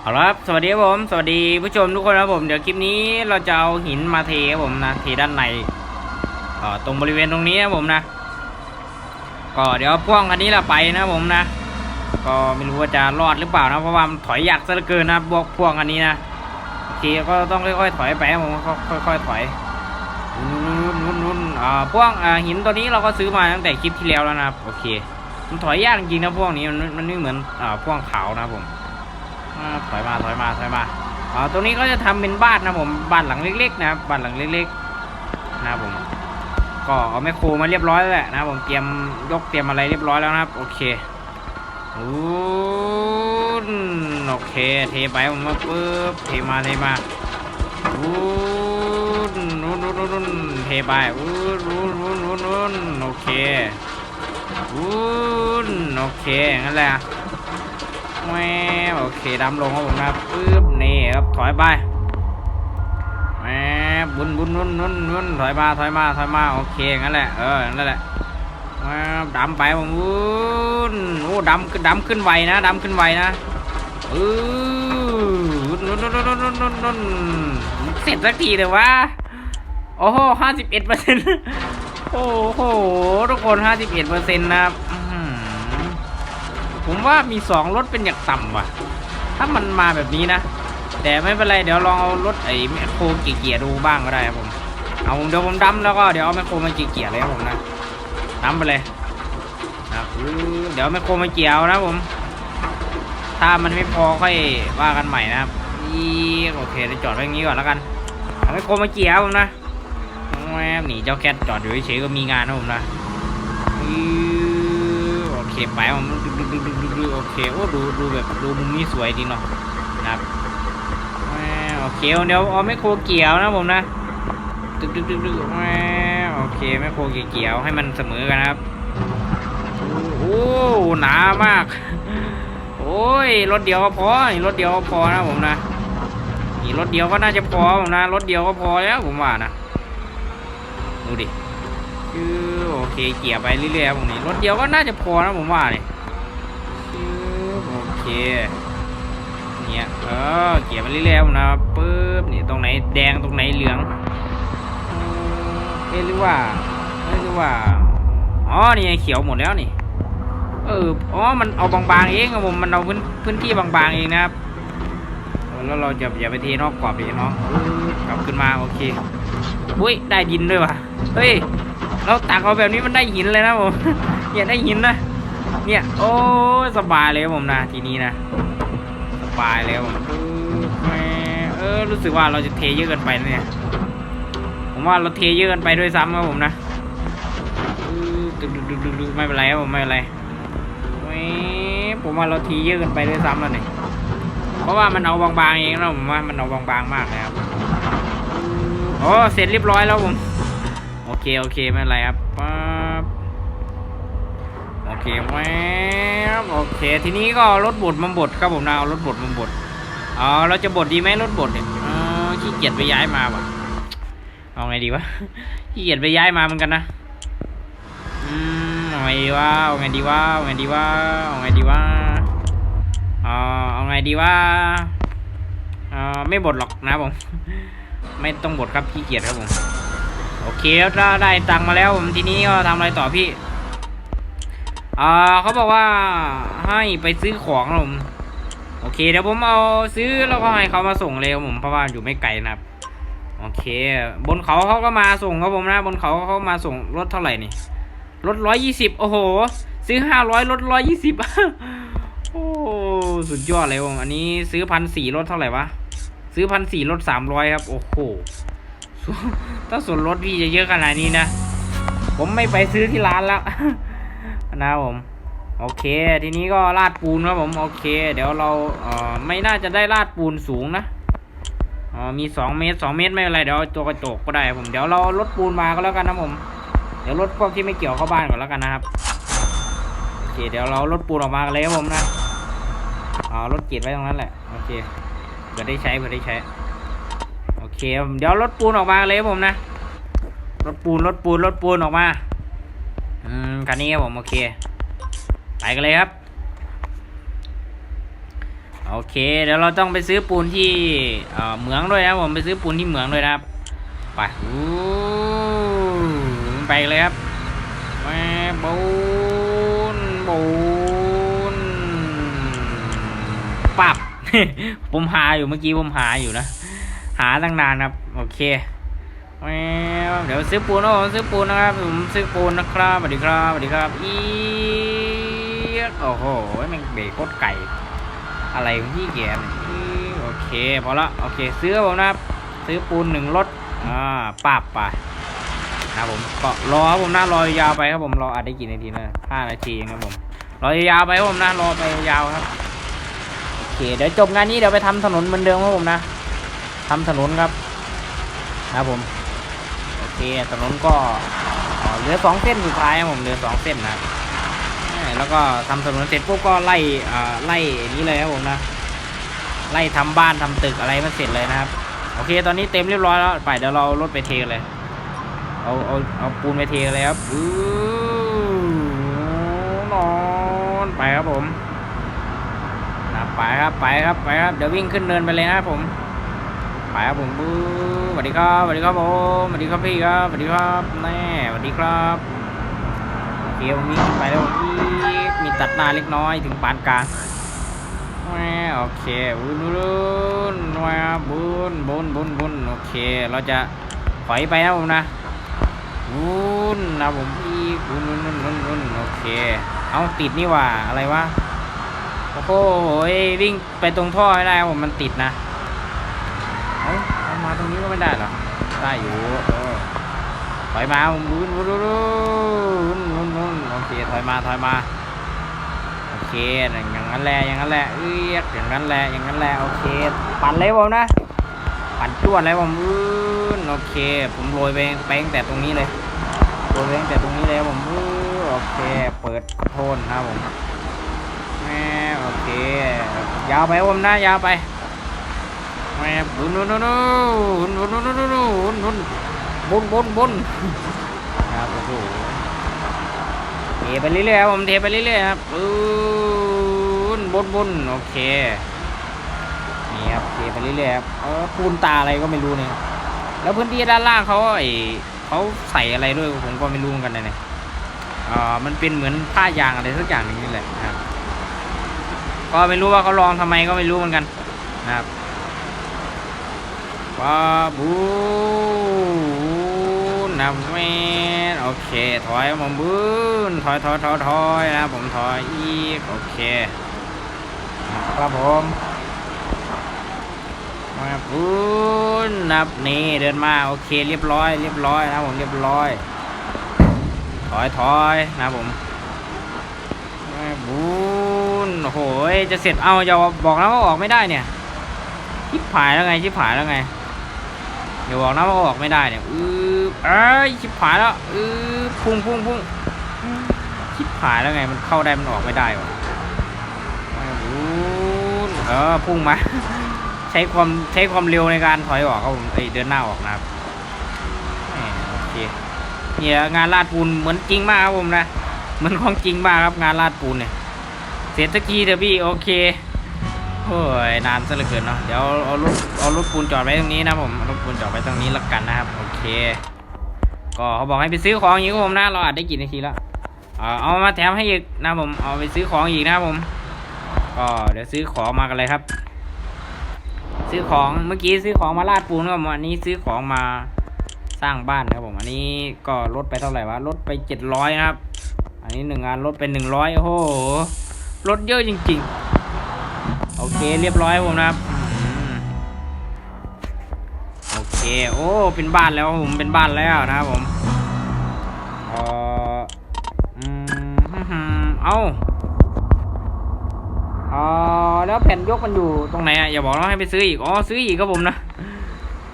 เอาละครับสวัสดีครับผม สวัสดีผู้ชมทุกคนครับผม เดี๋ยวคลิปนี้เราจะเอาหินมาเทครับผมนะเทด้านในเอ่อตรงบริเวณตรงนี้นะครับผมนะ ก็เดี๋ยวพ่วงคันนี้เราไปนะครับผมนะ ก็ไม่รู้ว่าจะรอดหรือเปล่านะ เพราะว่ามันถอยยากซะเหลือเกินนะพวกพ่วงคันนี้นะโอเคก็ต้องค่อยๆถอยไปครับผมค่อยๆถอยนุ่นๆนุ่นอ่าพ่วงอ่าหินตัวนี้เราก็ซื้อมาตั้งแต่คลิปที่แล้วแล้วนะครับโอเค มันถอยยากจริงนะพ่วงนี้มันมันไม่เหมือนอ่าพ่วงขาวนะผมอ่า ถอยมาถอยมาถอยมาอ่าตรงนี้ก็จะทำเป็นบ้านนะผมบ้านหลังเล็ก ๆ นะครับบ้านหลังเล็กๆนะผมก็เอาแมคโครมาเรียบร้อยแล้วแหละนะผมเตรียมยกเตรียมอะไรเรียบร้อยแล้วนะครับ โอเคอู้โอเค เทไปผมมาปึ๊บเทมาเทมาอู้นนู้นนู้นนู้นเทไปอู้นู้นนู้นนู้นนู้นโอเคอู้โอเคงั้นแหละ แหวโอเคดำลงครับผมนะครับปึ๊บนี่ครับถอยไปแหวบุนบุนนุนนุนนุนถอยมาถอยมาถอยมาโอเคงั้นแหละเออนั่นแหละแหวดำไปผมวุ้นโอ้ดำขึ้นดำขึ้นไวนะดำขึ้นไวนะเออนุนนุนนุนนุนนุนนุนเสร็จสักทีเลยวะโอ้โหห้าสิบเอ็ดเปอร์เซ็นต์โอ้โหทุกคนห้าสิบเอ็ดเปอร์เซ็นต์นะครับ ผมว่ามีสองรถเป็นอย่างต่ำว่ะ ถ้ามันมาแบบนี้นะ แต่ไม่เป็นไรเดี๋ยวลองเอารถไอ้แมคโครเกียร์ๆดูบ้างก็ได้ครับผม เอาเดี๋ยวผมดำแล้วก็เดี๋ยวเอาแมคโครมาเกียร์เลยครับผมนะดำไปเลยนะเดี๋ยวแมคโครมาเกี่ยวนะผม ถ้ามันไม่พอค่อยว่ากันใหม่นะครับอีโอเคเดี๋ยวจอดไว้อย่างนี้ก่อนแล้วกันเอาแมคโครมาเกี่ยวครับผมนะแหมหนีเจ้าแคทจอดอยู่เฉยๆก็มีงานนะผมนะอื้ คไปผมดูดูดูดูดูดูโอเคโอ้ดูดูแบบดูมุมนี้สวยดีเนาะนะครับโอเคเดี๋ยวเอาแมคโคเกี่ยวนะผมนะดึกดึกดึกดึกแม่โอเคแมคโคเกี่ยวให้มันเสมอกันนะครับโอ้หนามาก โอ้ยรถเดียวก็พอรถเดียวก็พอนะผมนะรถเดียวก็น่าจะพอผมนะรถเดียวก็พอแล้วผมว่านะดูดิ คือโอเคเกี่ยร์ไปเรื่อยๆครับผมนี่รถเดียวก็น่าจะพอนะผมว่าเนี่คือโอเคเนี่ยเออเกี่ยร์ไปเรื่อยๆนะปึ๊บนี่ตรงไหนแดงตรงไหนเหลืองเออหรือว่าเอหรือว่าอ๋อนี่เขียวหมดแล้วนี่เอออ๋อมันเอาบางๆเองครับผมมันเอาพื้นพื้นที่บางๆเองนะครับแล้วเราจะอย่าไปเทนอกกรอบดิน้องกลับขึ้นมาโอเคอุ้ยได้หินด้วยวะเฮ้ย เราตักเอาแบบนี้มันได้หินเลยนะผมอย่าได้หินนะเนี่ยโอ้สบายเลยผมนะทีนี้นะสบายเลยผมเออรู้สึกว่าเราจะเทเยอะเกินไปนะเนี่ย ผมว่าเราเทเยอะเกินไปด้วยซ้ำครับผมนะไม่เป็นไรครับผมไม่เป็นไรผมว่าเราทีเยอะเกินไปด้วยซ้ำแล้วเนี่ยเพราะว่ามันเอาบางๆเองนะผมว่ามันเอาบางๆมากนะครับโอ้เสร็จเรียบร้อยแล้วผม เค โอเค ไม่เป็นไรครับป๊บโอเคแวบโอเค ทีนี้ก็รถบดมาบดครับผมนะเอารถบดมาบดอ๋อเราจะบดดีไหมรถบดเนี่ยเออขี้เกียจไปย้ายมาว่ะเอาไงดีวะขี้เกียจไปย้ายมาเหมือนกันนะอืมเอาไงดีวะเอาไงดีวะเอาไงดีวะเอาไงดีวะเอาเอาไงดีวะเออไม่บดหรอกนะผมไม่ต้องบดครับขี้เกียจครับผม โอเคแล้วถ้าได้ตังค์มาแล้วผมทีนี้ก็ทำอะไรต่อพี่อ่าเขาบอกว่าให้ไปซื้อของผมโอเคเดี๋ยวผมเอาซื้อแล้วก็ให้เขามาส่งเลยผมเพราะว่าอยู่ไม่ไกลนะครับ โอเค บนเขาเขาก็มาส่งครับผมนะ บนเขาเขามาส่งรถเท่าไหร่นี่ลดร้อยยี่สิบโอ้โห ซื้อห้าร้อยลดร้อยยี่สิบโอ้สุดยอดเลยผมอันนี้ซื้อพันสี่ลดเท่าไหร่วะซื้อพันสี่ลดสามร้อยครับ โอ้โห ถ้าส่วนลดพี่จะเยอะขนาดนี้นะ ผมไม่ไปซื้อที่ร้านแล้วนะผม โอเค ทีนี้ก็ลาดปูนครับผม โอเค เดี๋ยวเราเอ่อไม่น่าจะได้ลาดปูนสูงนะอ๋อมีสองเมตรสองเมตรไม่เป็นไรเดี๋ยวตัวกระจกก็ได้ผม เดี๋ยวเราลดปูนมาก็แล้วกันนะผม เดี๋ยวรถพวกที่ไม่เกี่ยวเข้าบ้านก่อนแล้วกันนะครับ โอเค เดี๋ยวเรารถปูนออกมากันเลยครับผมนะอ๋อรถเกียรไว้ตรงนั้นแหละ โอเคเผื่อได้ใช้เผื่อได้ใช้ โอเค เดี๋ยวรถปูนออกมาเลยผมนะ รถปูนรถปูนรถปูนออกมา อืมคันนี้ครับผมโอเค ไปกันเลยครับ โอเค เดี๋ยวเราต้องไปซื้อปูนที่เอ่อเหมืองด้วยนะครับผมไปซื้อปูนที่เหมืองด้วยนะครับ ไปอู้ไปเลยครับแม่ปูนปูนปับผมหาอยู่เมื่อกี้ผมหาอยู่นะ หาตั้งนานครับ โอเคเดี๋ยวซื้อปูนนะผมซื้อปูนนะครับผมซื้อปูนนะครับสวัสดีครับสวัสดีครับอีโอ้โหม่งเบรกโคตรไก่อะไรของพี่แกเนี่ยอี๊ดโอเคพอละโอเคซื้อผมนะครับซื้อปูนหนึ่งรถอ่าปับไปนะผมก็รอครับผมนะรอยาวไปครับผมรออัดได้กี่นาทีนะห้านาทีเองครับผมรอยาวไปครับผมนะรอไปยาวครับโอเคเดี๋ยวจบงานนี้เดี๋ยวไปทำถนนเหมือนเดิมครับผมนะ ทำถนนครับนะผมโอเคถนนก็เหลือสองเส้นสุดท้ายครับผมเหลือสองเส้นนะแล้วก็ทำถนนเสร็จปุ๊บก็ไล่ไล่นี้เลยครับผมนะไล่ทำบ้านทำตึกอะไรมันเสร็จเลยนะครับโอเคตอนนี้เต็มเรียบร้อยแล้วไปเดี๋ยวเรารถไปเทเลยเอาเอาเอาปูนไปเทเลยครับอือนอนไปครับผมนะไปครับไปครับไปครับเดี๋ยววิ่งขึ้นเนินไปเลยนะครับผม ไปครับผมบู๊สวัสดีครับสวัสดีครับผมสวัสดีครับพี่ครับสวัสดีครับแน่สวัสดีครับโอเคผมวิ่งขึ้นไปแล้วผมอีกมีตัดหน้าเล็กน้อยถึงปานกลางแหม่โอเคบุญบุญแหม่บุญบุญบุญบุญโอเค เราจะถอยไปนะผมนะบุญนะผมอีกบุญบุญบุญบุญบุญโอเค เอาติดนี่ว่าอะไรวะโอ้โหวิ่งไปตรงท่อไม่ได้ครับผมมันติดนะ ตรงนี้ก็ไม่ได้เหรอได้อยู่ถอยมาผมบุญบุญบุญบุญบุญบุญโอเคถอยมาถอยมาโอเคอย่างนั้นแหละอย่างนั้นแหละเอ้ยอย่างนั้นแหละอย่างนั้นแหละโอเค ปั่นเลยผมนะปั่นจวดเลยผมอื้อโอเค ผมโรยไปไปตั้งแต่ตรงนี้เลยโรยไปตั้งแต่ตรงนี้เลยผมอื้อโอเค เปิดโทนนะผมแม่โอเคยาวไปผมนะยาวไป แม่บุญบุญบุญบุญบุญบุญบุญบุญบุญบุญบุญบุญครับโอ้โหเทไปเรื่อยๆครับผมเทไปเรื่อยๆครับปืนบนบนโอเคนี่ครับเทไปเรื่อยๆครับเออปูนตาอะไรก็ไม่รู้เนี่ยแล้วพื้นที่ด้านล่างเขาไอเขาใส่อะไรด้วยผมก็ไม่รู้เหมือนกันนะเนี่ยอ่ามันเป็นเหมือนผ้ายางอะไรสักอย่างหนึงนี่แหละนะครับ ก็ไม่รู้ว่าเขาลองทำไมก็ไม่รู้เหมือนกันนะครับ ปาบูนำแม่นโอเค ถอยผมบูนถอยถอยถอยถอยนะผมถอยอีก โอเคครับผมมาบูนนับนี่เดินมาโอเค เรียบร้อย เรียบร้อยนะผมเรียบร้อย ถอยถอยนะผมมาบูนโอ้โหจะเสร็จเอาอย่าบอกนะว่าออกไม่ได้เนี่ยชิบหายแล้วไงชิบหายแล้วไง อย่าบอกนะว่าออกไม่ได้เนี่ยอือเอ้ยชิบหายแล้วอือพุ่งพุ่งพุ่งชิบหายแล้วไงมันเข้าได้มันออกไม่ได้วะไม่รู้เออพุ่งมา ใช้ความใช้ความเร็วในการถอยออกครับผมไอเดินหน้าออกนะครับโอเคเนี่ยงานลาดปูนเหมือนจริงมากครับผมนะเหมือนของจริงมากครับงานลาดปูนเนี่ยเสร็จสักทีเถอะพี่โอเค โอ้ยนานซะเหลือเกินเนาะเดี๋ยวเอารถเอารถปูนจอดไว้ตรงนี้นะผมเอารถปูนจอดไว้ตรงนี้ละกันนะครับโอเค ก็เขาบอกให้ไปซื้อของอีกครับผมนะเราอัดได้กี่นาทีแล้วเอามาแถมให้อีกนะผมเอาไปซื้อของอีกนะผมก็เดี๋ยวซื้อของมากันเลยครับ ซื้อของเมื่อกี้ซื้อของมาลาดปูนครับผมอันนี้ซื้อของมาสร้างบ้านครับผมอันนี้ก็ลดไปเท่าไหร่วะลดไปเจ็ดร้อยครับ อันนี้หนึ่งงานลดเป็นหนึ่งร้อยโอ้โหลดเยอะจริง ๆ โอเคเรียบร้อยผมนะครับโอเคโอ้เป็นบ้านแล้วผมเป็นบ้านแล้วนะครับผมเอออืมเอาเออแล้วแผ่นยกมันอยู่ตรงไหนอะอย่าบอกว่าให้ไปซื้ออีกอ๋อซื้ออีกครับผมนะ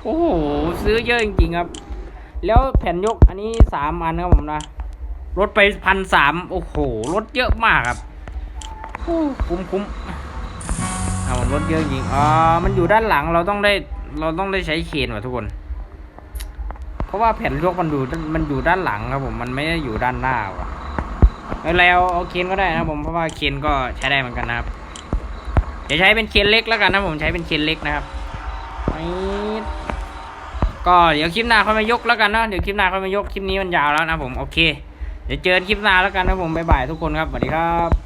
โอ้โหซื้อเยอะจริงๆครับ แล้วแผ่นยกอันนี้สามอันครับผมนะลดไปพันสามโอ้โหลดเยอะมากครับคุ้มคุ้ม เอารถเยอะจริงอ่ามันอยู่ด้านหลังเราต้องได้ เราต้องได้ใช้เคนว่ะทุกคน เพราะว่าแผ่นยกมันอยู่มันอยู่ด้านหลังครับผมมันไม่ได้อยู่ด้านหน้าว่ะแล้วเอาเคนก็ได้นะผมเพราะว่าเคนก็ใช้ได้เหมือนกันนะครับเดี๋ยวใช้เป็นเคนเล็กแล้วกันนะผมใช้เป็นเคนเล็กนะครับนี่ก็เดี๋ยวคลิปหน้าค่อยมายกแล้วกันเนาะเดี๋ยวคลิปหน้าค่อยมายกคลิปนี้มันยาวแล้วนะผมโอเค เดี๋ยวเจอกันคลิปหน้าแล้วกันนะผมบ๊ายบายทุกคนครับสวัสดีครับ